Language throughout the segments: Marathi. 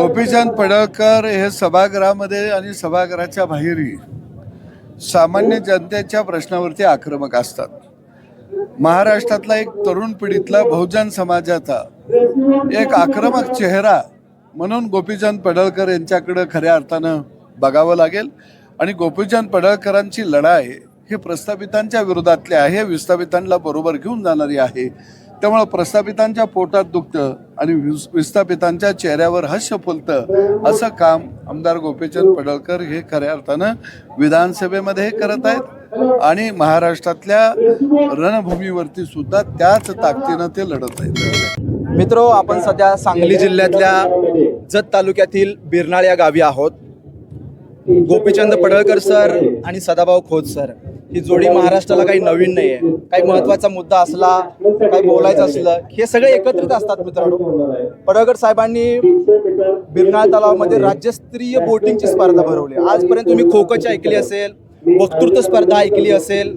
गोपीचंद पडळकर हे सभागृहामध्ये आणि सभागृहाच्या बाहेरही सामान्य जनतेच्या प्रश्नावरती आक्रमक असतात. महाराष्ट्रातला एक तरुण पिढीतला बहुजन समाजाचा एक आक्रमक चेहरा म्हणून गोपीचंद पडळकर यांच्याकडं खऱ्या अर्थानं बघावं लागेल. आणि गोपीचंद पडळकरांची लढाई ही प्रस्थापितांच्या विरोधातली आहे विस्थापितांना बरोबर घेऊन जाणारी आहे. त्यामुळं प्रस्थापितांच्या पोटात दुखतं आणि विस- विस्थापितांच्या चेहऱ्यावर हास्य फुलतं. असं काम आमदार गोपीचंद पडळकर हे खऱ्या अर्थानं विधानसभेमध्ये हे करत आहेत. आणि महाराष्ट्रातल्या रणभूमीवरती सुद्धा त्याच ताकदीनं ते लढत आहेत. मित्रो आपण सध्या सांगली जिल्ह्यातल्या जत तालुक्यातील बिरनाळ या गावी आहोत. गोपीचंद पडळकर सर आणि सदाभाऊ खोत सर. ही जोडी महाराष्ट्राला काही नवीन नाही आहे काही महत्त्वाचा मुद्दा असला काही बोलायचं असलं हे सगळे एकत्रित असतात मित्रांनो. पडळकर साहेबांनी बिरनाळ तलावामध्ये राज्यस्तरीय बोटिंगची स्पर्धा भरवली. आजपर्यंत तुम्ही खो खोची ऐकली असेल वक्तृत्व स्पर्धा ऐकली असेल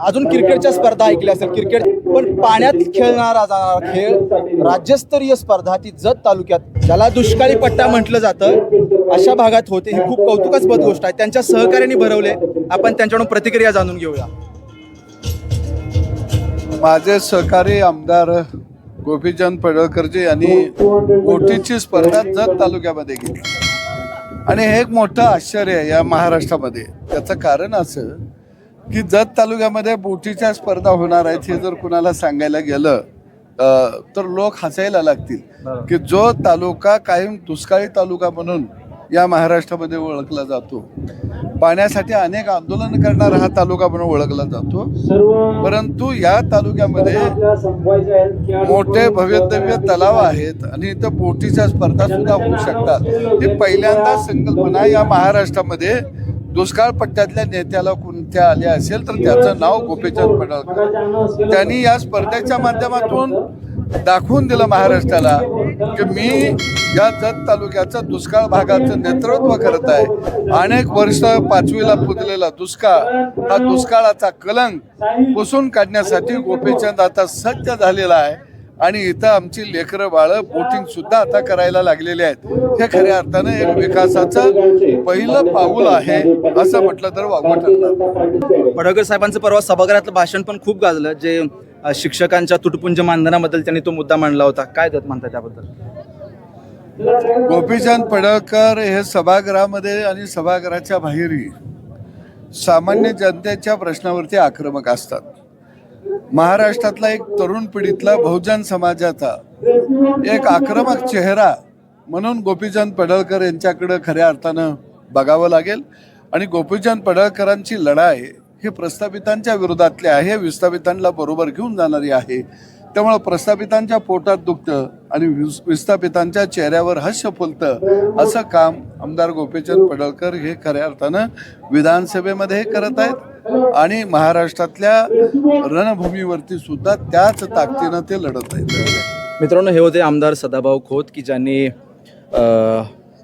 अजून क्रिकेटच्या स्पर्धा ऐकल्या असेल क्रिकेट पण पाण्यात खेळणारा जाणारा खेळ राज्यस्तरीय स्पर्धा ती जत तालुक्यात ज्याला दुष्काळी पट्टा म्हटलं जातं अशा भागात होते. ही खूप कौतुकास्पद गोष्ट आहे. त्यांच्या सहकार्याने भरवले. आपण त्यांच्याकडून प्रतिक्रिया जाणून घेऊया. माझे सहकारी आमदार गोपीचंद पडळकरजी यांनी बोटीची स्पर्धा जत तालुक्यामध्ये घेतली. आणि हे एक मोठं आश्चर्य आहे या महाराष्ट्रामध्ये. त्याचं कारण असं की जत तालुक्यामध्ये बोटीच्या स्पर्धा होणार आहेत हे जर कुणाला सांगायला गेलं तर लोक हसायला लागतील. की जो तालुका कायम दुष्काळी तालुका म्हणून या महाराष्ट्रामध्ये ओळखला जातो. पाण्यासाठी अनेक आंदोलन करणारा हा तालुका म्हणून ओळखला जातो. परंतु या तालुक्यामध्ये मोठे भव्यदिव्य तलाव आहेत आणि इथं बोटीच्या स्पर्धा सुद्धा होऊ शकतात. ही पहिल्यांदा संकल्पना या महाराष्ट्रामध्ये दुष्काळ पट्ट्यातल्या नेत्याला कोणत्या आल्या असेल तर त्याचं नाव गोपीचंद पडळकर. त्यांनी या स्पर्धेच्या माध्यमातून दाखवून दिलं महाराष्ट्राला की मी या जत तालुक्याचं दुष्काळ भागाचं नेतृत्व करत आहे. अनेक वर्ष पाचवीला पुजलेला दुष्काळ हा दुष्काळाचा कलंक पुसून काढण्यासाठी गोपीचंद आता सज्ज झालेला आहे. आणि इथं आमची लेकरं बाळं बोटिंग सुद्धा आता करायला लागलेली आहेत. हे खऱ्या अर्थानं एक विकासाचं पहिलं पाऊल आहे असं म्हटलं तर वागवं ठरणार. पडळकर साहेबांचं परवा सभागृहातलं भाषण पण खूप गाजलं जे शिक्षकांच्या तुटपुंज मानधनाबद्दल त्यांनी तो मुद्दा मांडला होता. काय त्यात म्हणता त्याबद्दल? गोपीचंद पडळकर हे सभागृहामध्ये आणि सभागृहाच्या बाहेरही सामान्य जनतेच्या प्रश्नावरती आक्रमक असतात. महाराष्ट्रातला एक तरुण पिढीतला बहुजन समाजाचा एक आक्रमक चेहरा म्हणून गोपीचंद पडळकर यांच्याकडं खऱ्या अर्थानं बघावं लागेल. आणि गोपीचंद पडळकरांची लढाई ही प्रस्थापितांच्या विरोधातली आहे विस्थापितांना बरोबर घेऊन जाणारी आहे. त्यामुळं प्रस्थापितांच्या पोटात दुखतं आणि विस- विस्थापितांच्या चेहऱ्यावर हास्य फुलतं असं काम आमदार गोपीचंद पडळकर हे खऱ्या अर्थानं विधानसभेमध्ये हे करत आहेत. आणि महाराष्ट्रातल्या रणभूमीवरती सुद्धा त्याच ताकदीनं ते लढत आहेत. मित्रांनो हे होते आमदार सदाभाऊ खोत की ज्यांनी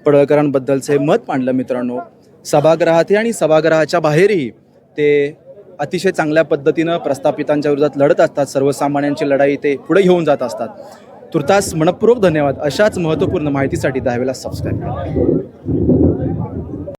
पडळकरांबद्दलचे मत मांडलं मित्रांनो. सभागृहातही आणि सभागृहाच्या बाहेरही ते अतिशय चांगल्या पद्धतीनं प्रस्थापितांच्या विरोधात लढत असतात. सर्वसामान्यांची लढाई ते पुढे घेऊन जात असतात. तुर्तास मनपूर्वक धन्यवाद. अशाच महत्त्वपूर्ण माहितीसाठी दहावेला सबस्क्राईब करा.